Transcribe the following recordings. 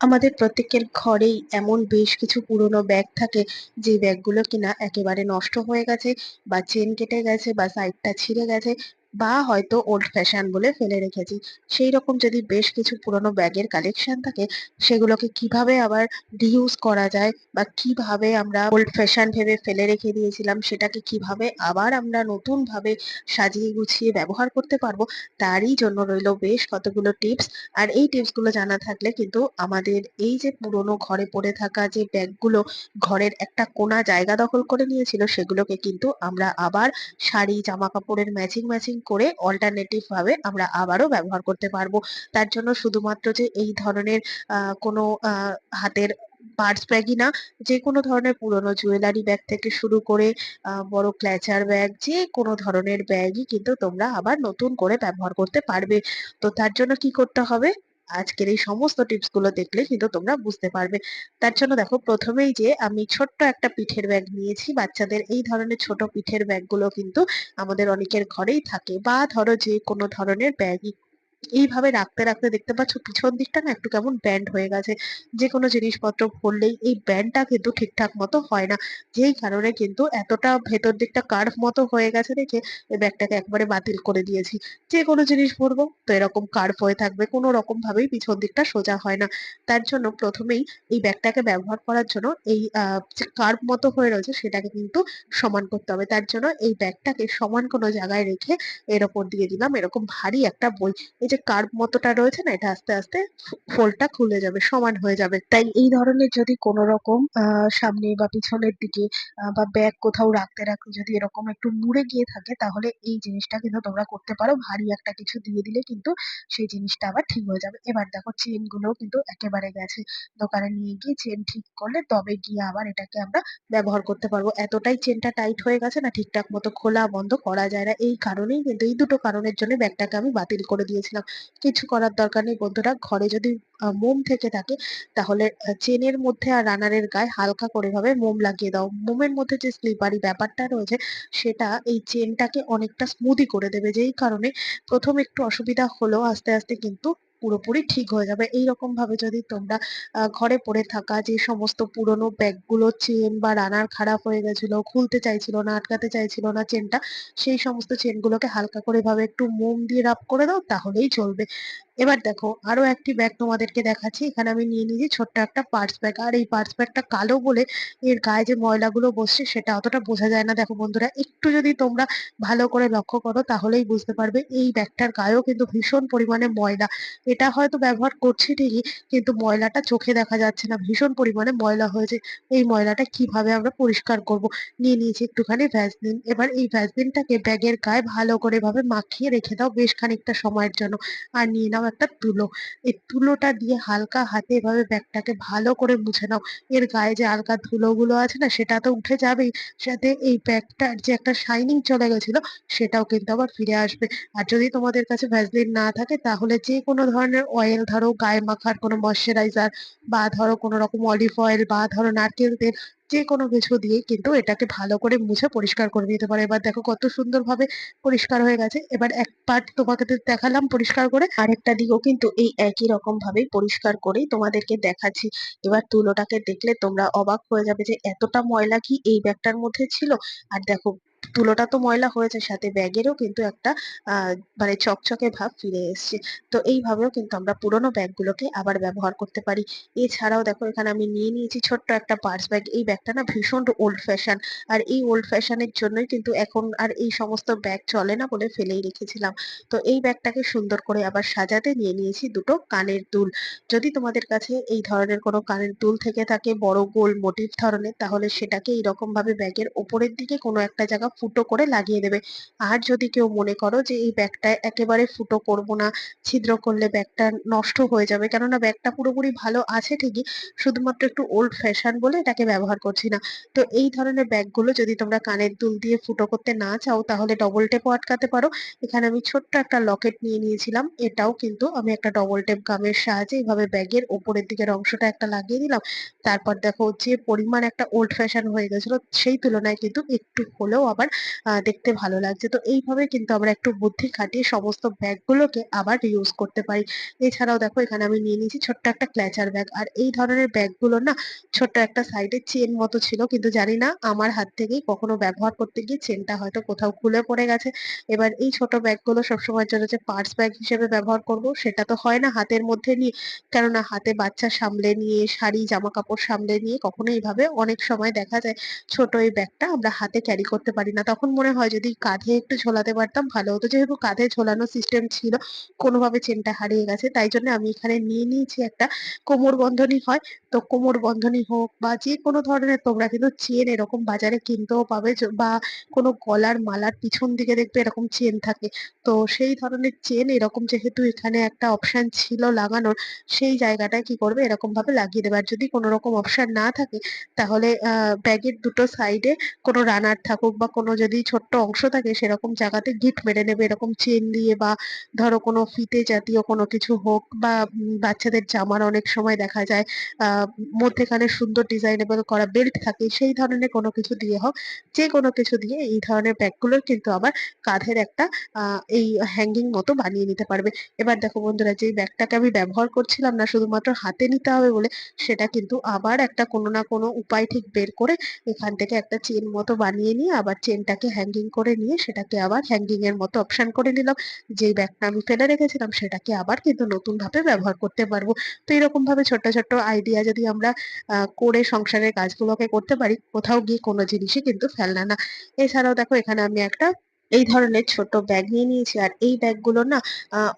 আমাদের প্রত্যেকের ঘরেই এমন বেশ কিছু পুরনো ব্যাগ থাকে, যে ব্যাগগুলো কিনা একেবারে নষ্ট হয়ে গেছে, বা চেন কেটে গেছে, বা সাইডটা ছিঁড়ে গেছে। বা হয়তো ওল্ড ফ্যাশন বলে ফেলে রেখেছি। সেই রকম যদি বেশ কিছু পুরোনো ব্যাগের কালেকশন থাকে, সেগুলোকে কীভাবে আবার রিইউজ করা যায় বা কীভাবে আমরা ওল্ড ফ্যাশন ভেবে ফেলে রেখে দিয়েছিলাম, সেটাকে কীভাবে আবার আমরা নতুন ভাবে সাজিয়ে গুছিয়ে ব্যবহার করতে পারব, তারই জন্য রইল বেশ কতগুলো টিপস আর এই টিপসগুলো জানা থাকলে কিন্তু আমাদের এই যে পুরোনো ঘরে পড়ে থাকা যে ব্যাগগুলো ঘরের একটা কোনা জায়গা দখল করে নিয়েছিল, সেগুলোকে কিন্তু আমরা আবার শাড়ি জামা কাপড়ের ম্যাচিং ম্যাচিং করে অল্টারনেটিভ ভাবে আমরা আবারও ব্যবহার করতে পারব। তার জন্য শুধুমাত্র যে এই ধরনের কোনো হাতের পার্স ব্যাগই না, যে কোনো ধরনের পুরনো জুয়েলারি ব্যাগ থেকে শুরু করে বড় ক্ল্যাচার ব্যাগ যে কোনো ধরনের ব্যাগই কিন্তু তোমরা আবার নতুন করে ব্যবহার করতে পারবে। তো তার জন্য কি করতে হবে? আজকের এই সমস্ত টিপসগুলো দেখলে কিন্তু তোমরা বুঝতে পারবে। তার জন্য দেখো, প্রথমেই যে আমি ছোট্ট একটা পিঠের ব্যাগ নিয়েছি। বাচ্চাদের এই ধরনের ছোট পিঠের ব্যাগগুলো কিন্তু আমাদের অনেকের ঘরেই থাকে বা ধরো যে কোনো ধরনের ব্যাগই এইভাবে রাখতে রাখতে দেখতে পাচ্ছ পিছন দিকটা না একটু কেমন ব্যান্ড হয়ে গেছে। যে কোনো জিনিসপত্র ভরলেই এই ব্যান্ডটা কিন্তু ঠিকঠাক মতো হয় না। যেই কারণে কিন্তু এতটা ভেতর দিকটা কার্ভ মতো হয়ে গেছে দেখে এই ব্যাগটাকে একবারে বাতিল করে দিয়েছি। যে কোনো জিনিস ভরবো তো এরকম কার্ভ হয়ে থাকবে, কোনো রকম ভাবেই পিছন দিকটা সোজা হয় না। তার জন্য প্রথমেই এই ব্যাগটাকে ব্যবহার করার জন্য এই যে কার্ভ মতো হয়ে রয়েছে সেটাকে কিন্তু সমান করতে হবে। তার জন্য এই ব্যাগটাকে সমান কোনো জায়গায় রেখে এর ওপর দিয়ে দিলাম। এরকম ভারী একটা বই। এই যে কার্ভ মতোটা রয়েছে না, এটা আস্তে আস্তে ফোল্ডটা খুলে যাবে, সমান হয়ে যাবে। তাই এই ধরনের যদি কোনো রকম সামনে বা পিছনের দিকে বা ব্যাগ কোথাও রাখতে রাখতে যদি এরকম একটু মুড়ে গিয়ে থাকে, তাহলে এই জিনিসটা কিন্তু তোমরা করতে পারো। ভারী একটা কিছু দিয়ে দিলে কিন্তু সেই জিনিসটা আবার ঠিক হয়ে যাবে। এবার দেখো চেন গুলোও কিন্তু একেবারে গেছে। দোকানে নিয়ে গিয়ে চেন ঠিক করলে তবে গিয়ে আবার এটাকে আমরা ব্যবহার করতে পারব। এতটাই চেনটা টাইট হয়ে গেছে না, ঠিকঠাক মতো খোলা বন্ধ করা যায় না। এই কারণেই কিন্তু, এই দুটো কারণের জন্য ব্যাগটাকে আমি বাতিল করে দিয়েছিলাম। কিছু করার দরকার নেই বন্ধুরা। ঘরে যদি মোম থেকে থাকে, তাহলে চেনের মধ্যে আর রানারের গায়ে হালকা করে ভাবে মোম লাগিয়ে দাও। মোমের মধ্যে যে স্লিপারি ব্যাপারটা রয়েছে, সেটা এই চেনটাকে অনেকটা স্মুদি করে দেবে। যেই কারণে প্রথম একটু অসুবিধা হলেও আস্তে আস্তে কিন্তু পুরোপুরি ঠিক হয়ে যাবে। এইরকম ভাবে যদি তোমরা ঘরে পড়ে থাকা যে সমস্ত পুরোনো ব্যাগগুলো চেন বা রানার খারাপ হয়ে গেছিল, খুলতে চাইছিল না, আটকাতে চাইছিল না চেনটা সেই সমস্ত চেনগুলোকে হালকা করে ভাবে একটু মোম দিয়ে রাব করে দাও, তাহলেই চলবে। এবার দেখো, আরও একটি ব্যাগ তোমাদেরকে দেখাচ্ছি। এখানে আমি নিয়ে নিয়েছি ছোট্ট একটা পার্স ব্যাগ আর এই পার্স ব্যাগটা কালো বলে এর গায়ে যে ময়লাগুলো বসছে, সেটা অতটা বোঝা যায় না। দেখো বন্ধুরা, একটু যদি তোমরা ভালো করে লক্ষ্য করো, তাহলেই বুঝতে পারবে এই ব্যাগটার গায়েও কিন্তু ভীষণ পরিমাণে ময়লা। এটা হয়তো ব্যবহার করছি ঠিকই, কিন্তু ময়লাটা চোখে দেখা যাচ্ছে না। ভীষণ পরিমাণে ময়লা হয়েছে। এই ময়লাটা কীভাবে আমরা পরিষ্কার করব? নিয়ে নিয়েছি একটুখানি ভ্যাসলিন এবার এই ভ্যাসলিনটাকে ব্যাগের গায়ে ভালো করে ভাবে মাখিয়ে রেখে দাও বেশ খানিকটা সময়ের জন্য। আর নিয়ে নাও একটা তুলো। এই তুলোটা দিয়ে হালকা হাতে এভাবে ব্যাগটাকে ভালো করে মুছে নাও। এর গায়ে যে হালকা ধুলোগুলো আছে না, সেটা তো উঠে যাবেই। সাথে এই ব্যাগটার যে একটা শাইনিং চলে গেছিল, সেটাও কিন্তু আবার ফিরে আসবে। আর যদি তোমাদের কাছে ভ্যাসলিন না থাকে, তাহলে যে কোনো ধরনের অয়েল ধরো, গায়ে মাখার কোনো ময়শ্চারাইজার বা ধরো কোনো রকম অলিভ অয়েল বা ধরো নারকেল তেল যে কোনো কিছু দিয়ে কিন্তু এটাকে ভালো করে মুছে পরিষ্কার করে নিতে পারো। এবার দেখো কত সুন্দরভাবে পরিষ্কার হয়ে গেছে। এবার এক পার্ট তোমাকে দেখালাম পরিষ্কার করে। আরেকটা দিকও কিন্তু এই একই রকম ভাবেই পরিষ্কার করেই তোমাদেরকে দেখাচ্ছি। এবার তুলোটাকে দেখলে তোমরা অবাক হয়ে যাবে যে এতটা ময়লা কি এই ব্যাগটার মধ্যে ছিল? আর দেখো তুলোটা তো ময়লা হয়েছে, সাথে ব্যাগেরও কিন্তু একটা মানে চকচকে ভাব ফিরে এসেছে। তো এইভাবেও কিন্তু আমরা পুরোনো ব্যাগগুলোকে আবার ব্যবহার করতে পারি। এছাড়াও দেখো, এখানে আমি নিয়ে নিয়েছি ছোট্ট একটা পার্স ব্যাগ। এই ব্যাগটা না ভীষণ ওল্ড ফ্যাশন আর এই ওল্ড ফ্যাশনের জন্যই কিন্তু এখন আর এই সমস্ত ব্যাগ চলে না বলে ফেলেই রেখেছিলাম। তো এই ব্যাগটাকে সুন্দর করে আবার সাজাতে নিয়ে নিয়েছি দুটো কানের দুল। যদি তোমাদের কাছে এই ধরনের কোনো কানের দুল থেকে থাকে বড় গোল মোটিভ ধরনের, তাহলে সেটাকে এইরকম ভাবে ব্যাগের ওপরের দিকে কোনো একটা জায়গা ফুটো করে লাগিয়ে দেবে। আর যদি কেউ মনে করো যে এই ব্যাগটা একেবারে ফুটো করব না, ছিদ্র করলে ব্যাগটা নষ্ট হয়ে যাবে, কেননা ব্যাগটা পুরোপুরি ভালো আছে ঠিকই, শুধুমাত্র একটু ওল্ড ফ্যাশন বলে এটাকে ব্যবহার করছি না। তো এই ধরনের ব্যাগগুলো যদি তোমরা কানের দুল দিয়ে ফুটো করতে না চাও, তাহলে ডবল টেপও আটকাতে পারো। এখানে আমি ছোট্ট একটা লকেট নিয়ে নিয়েছিলাম, এটাও কিন্তু আমি একটা ডবল টেপ গামের সাহায্যে এইভাবে ব্যাগের ওপরের দিকের অংশটা একটা লাগিয়ে দিলাম। তারপর দেখো যে পরিমাণ একটা ওল্ড ফ্যাশন হয়ে গেছিল, সেই তুলনায় কিন্তু একটু হলেও আবার দেখতে ভালো লাগছে। তো এইভাবে কিন্তু আমরা একটু বুদ্ধি খাটিয়ে সমস্ত ব্যাগ গুলোকে আবার ইউজ করতে পারি। এছাড়াও দেখো, এখানে আমি নিয়ে নিয়েছি ছোট্ট একটা ক্ল্যাচার ব্যাগ আর এই ধরনের ব্যাগগুলো না ছোট্ট একটা সাইডে চেন মতো ছিল। কিন্তু জানি না আমার হাত থেকেই কখনো ব্যবহার করতে গিয়ে চেনটা হয়তো কোথাও খুলে পড়ে গেছে। এবার এই ছোট ব্যাগগুলো সবসময়ের জন্য যে পার্স ব্যাগ হিসেবে ব্যবহার করব, সেটা তো হয় না হাতের মধ্যে নিয়ে। কেননা হাতে বাচ্চা সামলে নিয়ে, শাড়ি জামা কাপড় সামলে নিয়ে কখনো এইভাবে অনেক সময় দেখা যায় ছোট এই ব্যাগটা আমরা হাতে ক্যারি করতে পারি। না। তখন মনে হয় যদি কাঁধে একটু ঝোলাতে পারতাম ভালো হতো। যেহেতু কাঁধে ঝোলানো সিস্টেম ছিল, কোনোভাবে চেনটা হারিয়ে গেছে, তাই জন্য আমি এখানে নিয়ে নিয়েছি একটা কোমর বন্ধনী হয়। তো কোমর বন্ধনী হোক বা যে কোনো ধরনের তোমরা কিন্তু চেন এরকম বাজারে কিনতেও পাবে। বা কোনো গলার মালার পিছন দিকে দেখবে এরকম চেন থাকে। তো সেই ধরনের চেন এরকম যেহেতু এখানে একটা অপশন ছিল লাগানোর, সেই জায়গাটায় কি করবে? এরকম ভাবে লাগিয়ে দেবে। আর যদি কোনো রকম অপশন না থাকে, তাহলে ব্যাগের দুটো সাইডে কোনো রানার থাকুক বা কোনো যদি ছোট্ট অংশ থাকে সেরকম জায়গাতে গিট মেরে নেবে, এরকম চেন দিয়ে বা ধরো কোনো ফিতে জাতীয় কোনো কিছু হোক বা বাচ্চাদের জামার অনেক সময় দেখা যায় মধ্যেখানে সুন্দর ডিজাইনেবল করা বেল্ট থাকে সেই ধরনের কোনো কিছু দিয়ে হোক, যে কোনো কিছু দিয়ে এই ধরনের ব্যাগগুলোর কিন্তু আবার কাঁধের একটা এই হ্যাঙ্গিং মতো বানিয়ে নিতে পারবে। এবার দেখো বন্ধুরা যেই ব্যাগটাকে আমি ব্যবহার করছিলাম না শুধুমাত্র হাতে নিতে হবে বলে, সেটা কিন্তু আবার একটা কোনো না কোনো উপায় ঠিক বের করে এখান থেকে একটা চেন মতো বানিয়ে নিয়ে আবার চেনটাকে হ্যাঙ্গিং করে নিয়ে সেটাকে আবার হ্যাঙ্গিং এর মতো অপশন করে নিলাম। যেই ব্যাগটা আমি ফেলে রেখেছিলাম সেটাকে আবার কিন্তু নতুন ভাবে ব্যবহার করতে পারব। তো এরকম ভাবে ছোট্ট ছোট্ট আইডিয়া যদি আমরা করে সংসারের কাজগুলোকে করতে পারি, কোথাও গিয়ে কোনো জিনিসই কিন্তু ফেলনা না। এছাড়াও দেখো এখানে আমি একটা এই ধরনের ছোট ব্যাগ নিয়ে নিয়েছি। আর এই ব্যাগগুলো না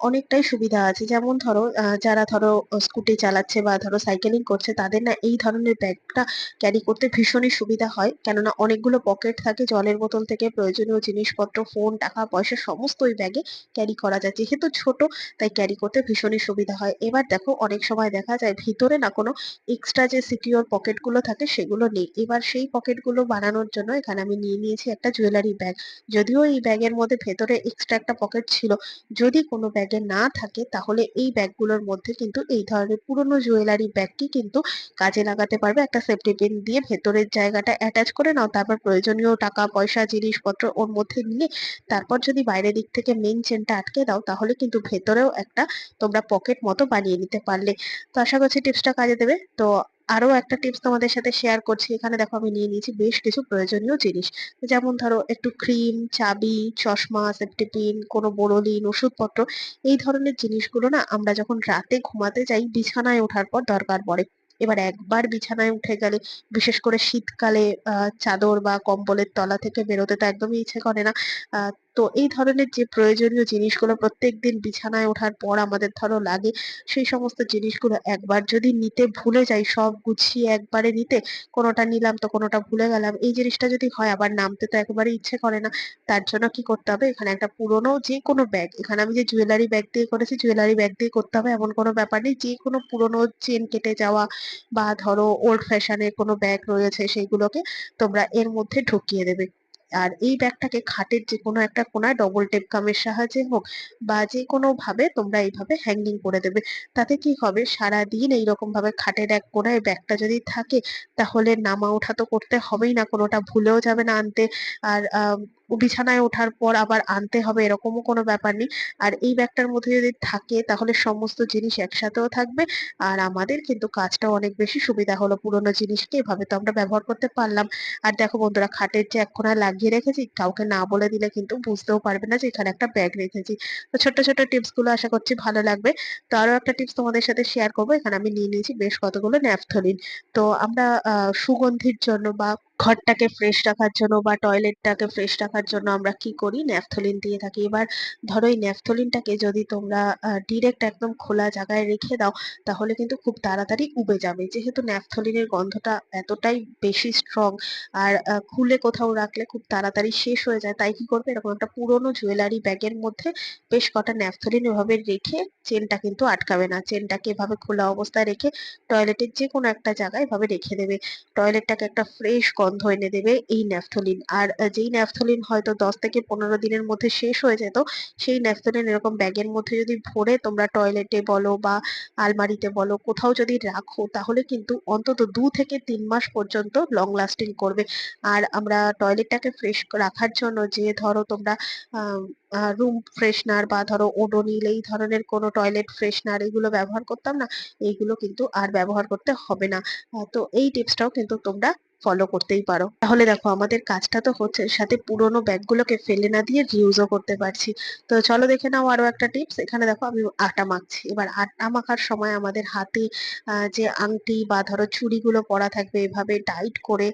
অনেকটাই সুবিধা আছে। যেমন ধরো যারা ধরো স্কুটি চালাচ্ছে বা ধরো সাইকেলিং করছে, তাদের না এই ধরনের ব্যাগটা ক্যারি করতে ভীষণই সুবিধা হয়। কেননা অনেকগুলো পকেট থাকে, জলের বোতল থেকে প্রয়োজনীয় জিনিসপত্র ফোন টাকা, পয়সা সমস্ত ওই ব্যাগে ক্যারি করা যায়। যেহেতু ছোট, তাই ক্যারি করতে ভীষণই সুবিধা হয়। এবার দেখো, অনেক সময় দেখা যায়, ভিতরে না কোনো এক্সট্রা যে সিকিউর পকেটগুলো থাকে, সেগুলো নেই। এবার সেই পকেটগুলো বানানোর জন্য এখানে আমি নিয়ে নিয়েছি একটা জুয়েলারি ব্যাগ যদিও এই ব্যাগের মধ্যে ভেতরে এক্সট্রা একটা পকেট ছিল। যদি কোনো ব্যাগে না থাকে, তাহলে এই ব্যাগগুলোর মধ্যে কিন্তু এই ধরনের পুরোনো জুয়েলারি ব্যাগটি কিন্তু কাজে লাগাতে পারবে। একটা সেফটি পিন দিয়ে ভেতরের জায়গাটা অ্যাটাচ করে নাও, তারপর প্রয়োজনীয় টাকা, পয়সা, জিনিসপত্র ওর মধ্যে নিয়ে তারপর যদি বাইরের দিক থেকে মেইন চেনটা আটকে দাও, তাহলে কিন্তু ভেতরেও একটা তোমরা পকেট মতো বানিয়ে নিতে পারলে। তো আশা করছি টিপসটা কাজে দেবে। তো আরও একটা টিপস তোমাদের সাথে শেয়ার করছি। এখানে দেখো আমি নিয়ে নিয়েছি বেশ কিছু প্রয়োজনীয় জিনিস। যেমন ধরো একটু ক্রিম চাবি, চশমা সেফটি পিন কোনো বোরোলিন ওষুধপত্র, এই ধরনের জিনিসগুলো না আমরা যখন রাতে ঘুমাতে যাই, বিছানায় ওঠার পর দরকার পড়ে। এবার একবার বিছানায় উঠে গেলে, বিশেষ করে শীতকালে চাদর বা কম্বলের তলা থেকে বেরোতে তো একদমই ইচ্ছে করে না। তো এই ধরনের যে প্রয়োজনীয় জিনিসগুলো প্রত্যেকদিন বিছানায় ওঠার পর আমাদের ধরো লাগে, সেই সমস্ত জিনিসগুলো একবার যদি নিতে ভুলে যাই, সব গুছিয়ে একবারে নিতে, কোনোটা নিলাম তো কোনোটা ভুলে গেলাম, এই জিনিসটা যদি হয়, আবার নামতে তো একেবারে ইচ্ছে করে না, তার জন্য কি করতে হবে? এখানে একটা পুরোনো যে কোনো ব্যাগ এখানে আমি যে জুয়েলারি ব্যাগ দিয়ে করেছি জুয়েলারি ব্যাগ দিয়ে করতে হবে এমন কোনো ব্যাপার নেই যে কোনো পুরোনো চেন কেটে যাওয়া বা ধরো ওল্ড ফ্যাশনের কোনো ব্যাগ রয়েছে, সেইগুলোকে তোমরা এর মধ্যে ঢুকিয়ে দেবে। আর এই ব্যাগটাকে খাটের যে কোনো একটা কোনায় ডবল টেপ কামের সাহায্যে হোক বা যে কোনো ভাবে তোমরা এইভাবে হ্যাঙ্গিং করে দেবে। তাতে কি হবে? সারাদিন এইরকম ভাবে খাটের এক কোনায় ব্যাগটা যদি থাকে, তাহলে নামা ওঠা তো করতে হবেই না, কোনোটা ভুলেও যাবে না আনতে। আর বিছানায় ওঠার পর আবার আনতে হবে এরকমও কোনো ব্যাপার নেই। আর এই ব্যাগটার মধ্যে যদি থাকে তাহলে সমস্ত জিনিস একসাথেও থাকবে। আর আমাদের কিন্তু কাজটাও অনেক বেশি সুবিধা হলো পুরোনো জিনিসকে। এভাবে তো আমরা ব্যবহার করতে পারলাম। আর দেখো বন্ধুরা, খাটের যে এক কোণায় লাগিয়ে রেখেছি, কাউকে না বলে দিলে কিন্তু বুঝতেও পারবে না যে এখানে একটা ব্যাগ রেখেছি। তো ছোট্ট ছোট্ট টিপসগুলো আশা করছি ভালো লাগবে। তো আরও একটা টিপস তোমাদের সাথে শেয়ার করব। এখানে আমি নিয়ে নিয়েছি বেশ কতগুলো ন্যাপথলিন। তো আমরা সুগন্ধির জন্য বা ঘরটাকে ফ্রেশ রাখার জন্য বা টয়লেটটাকে ফ্রেশ রাখার জন্য আমরা কি করি? ন্যাপথলিন দিয়ে থাকি। এবার ধরো এই ন্যাপথলিনটাকে যদি তোমরা ডিরেক্ট একদম খোলা জায়গায় রেখে দাও, তাহলে কিন্তু খুব তাড়াতাড়ি উবে যাবে। যেহেতু ন্যাপথলিনের গন্ধটা এতটাই বেশি স্ট্রং আর খুলে কোথাও রাখলে খুব তাড়াতাড়ি শেষ হয়ে যায়, তাই কি করবে? এরকম একটা পুরোনো জুয়েলারি ব্যাগের মধ্যে বেশ কটা ন্যাপথলিন এভাবে রেখে চেনটা কিন্তু আটকাবে না। চেনটাকে এভাবে খোলা অবস্থায় রেখে টয়লেটের যে কোনো একটা জায়গায় এভাবে রেখে দেবে। টয়লেটটাকে একটা ফ্রেশ গন্ধ এনে দেবে এই ন্যাফথলিন আর যেই ন্যাফথলিন হয়তো দশ থেকে পনেরো দিনের মধ্যে শেষ হয়ে যেত, সেই ন্যাফথলিন এরকম ব্যাগের মধ্যে যদি ভরে তোমরা টয়লেটে বলো বা আলমারিতে বলো, কোথাও যদি রাখো, তাহলে কিন্তু অন্তত দু থেকে তিন মাস পর্যন্ত লং লাস্টিং করবে। আর আমরা টয়লেটটাকে ফ্রেশ রাখার জন্য যে ধরো তোমরা রুম ফ্রেশনার বা ধরো ওডোনিল এই ধরনের কোনো টয়লেট ফ্রেশনার এগুলো ব্যবহার করতাম না, এইগুলো কিন্তু আর ব্যবহার করতে হবে না। তো এই টিপসটাও কিন্তু তোমরা ফলো করতেই পারো। তাহলে দেখো, আমাদের কাজটা তো হচ্ছে সাথে পুরোনো ব্যাগগুলোকে ফেলে না দিয়ে রিউজও করতে পারছি। তো চলো দেখে নাও আরও একটা টিপস এখানে দেখো, আমি আটা মাখছি। এবার আটা মাখার সময় আমাদের হাতে যে আংটি বা ধরো চুড়িগুলো পরা থাকবে, এভাবে টাইট করে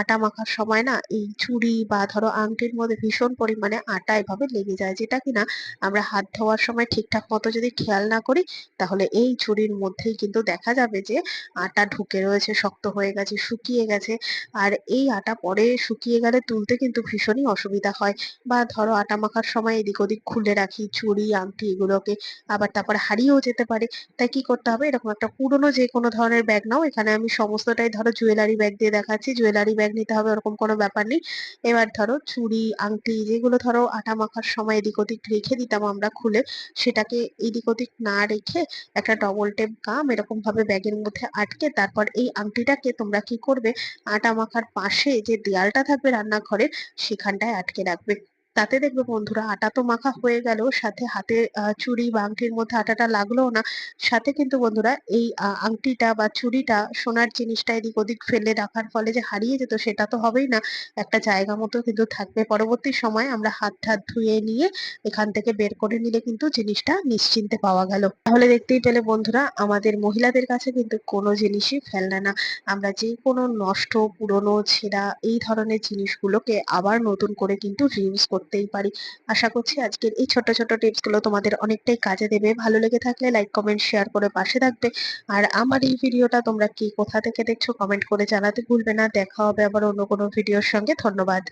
আটা মাখার সময় না, এই চুড়ি বা ধরো আংটির মধ্যে ভীষণ পরিমাণে আটা এভাবে লেগে যায়, যেটা কিনা আমরা হাত ধোয়ার সময় ঠিকঠাক মতো যদি খেয়াল না করি, তাহলে এই চুড়ির মধ্যেই কিন্তু দেখা যাবে যে আটা ঢুকে রয়েছে, শক্ত হয়ে গেছে, শুকিয়ে গেছে। আর এই আটা পরে শুকিয়ে গেলে তুলতে কিন্তু ভীষণই অসুবিধা হয়। বা ধরো আটা মাখার সময় এদিক ওদিক খুলে রাখি চুড়ি আংটি এগুলোকে। আবার তারপর হারিয়েও যেতে পারে। তাই কি করতে হবে? এরকম একটা পুরোনো যে কোনো ধরনের ব্যাগ নাও। এখানে আমি সমস্তটাই ধরো জুয়েলারি ব্যাগ দিয়ে দেখাচ্ছি। জুয়েলারি ব্যাগ নিতে হবে ওরকম কোনো ব্যাপার নেই। এবার ধরো চুড়ি আংটি যেগুলো ধরো আটা মাখার সময় এদিক ওদিক রেখে দিতাম আমরা খুলে, সেটাকে এদিক ওদিক না রেখে একটা ডবল টেপ গাম এরকম ভাবে ব্যাগের মধ্যে আটকে তারপর এই আংটিটাকে তোমরা কি করবে? আটা মাখার পাশে যে দেয়ালটা থাকবে রান্নাঘরের সেখানটায় আটকে রাখবে। তাতে দেখবে বন্ধুরা, আটা তো মাখা হয়ে গেল, সাথে হাতে চুড়ি বা আংটির মধ্যে আটাটা লাগল না। সাথে কিন্তু বন্ধুরা এই আংটিটা বা চুড়িটা সোনার জিনিসটা এদিক ওদিক ফেলে রাখার ফলে যে হারিয়ে যেত সেটা তো হবেই না। একটা জায়গা মতো কিন্তু থাকবে। পরবর্তী সময় আমরা হাত টাত ধুয়ে নিয়ে এখান থেকে বের করে নিলে কিন্তু জিনিসটা নিশ্চিন্তে পাওয়া গেল। তাহলে দেখতেই পেলে বন্ধুরা, আমাদের মহিলাদের কাছে কিন্তু কোনো জিনিসই ফেলনা না। আমরা যে কোনো নষ্ট, পুরনো, ছেঁড়া এই ধরনের জিনিসগুলোকে আবার নতুন করে কিন্তু রিউজ করতেই পারি। আশা করছি আজকের এই ছোট ছোট টিপসগুলো তোমাদের অনেকটাই কাজে দেবে। ভালো লেগে থাকলে লাইক কমেন্ট শেয়ার করে পাশে থাকবে। আর আমার এই ভিডিওটা তোমরা কি কোথা থেকে দেখছ কমেন্ট করে জানাতে ভুলবে না। দেখা হবে আবার অন্য কোনো ভিডিওর সঙ্গে। ধন্যবাদ।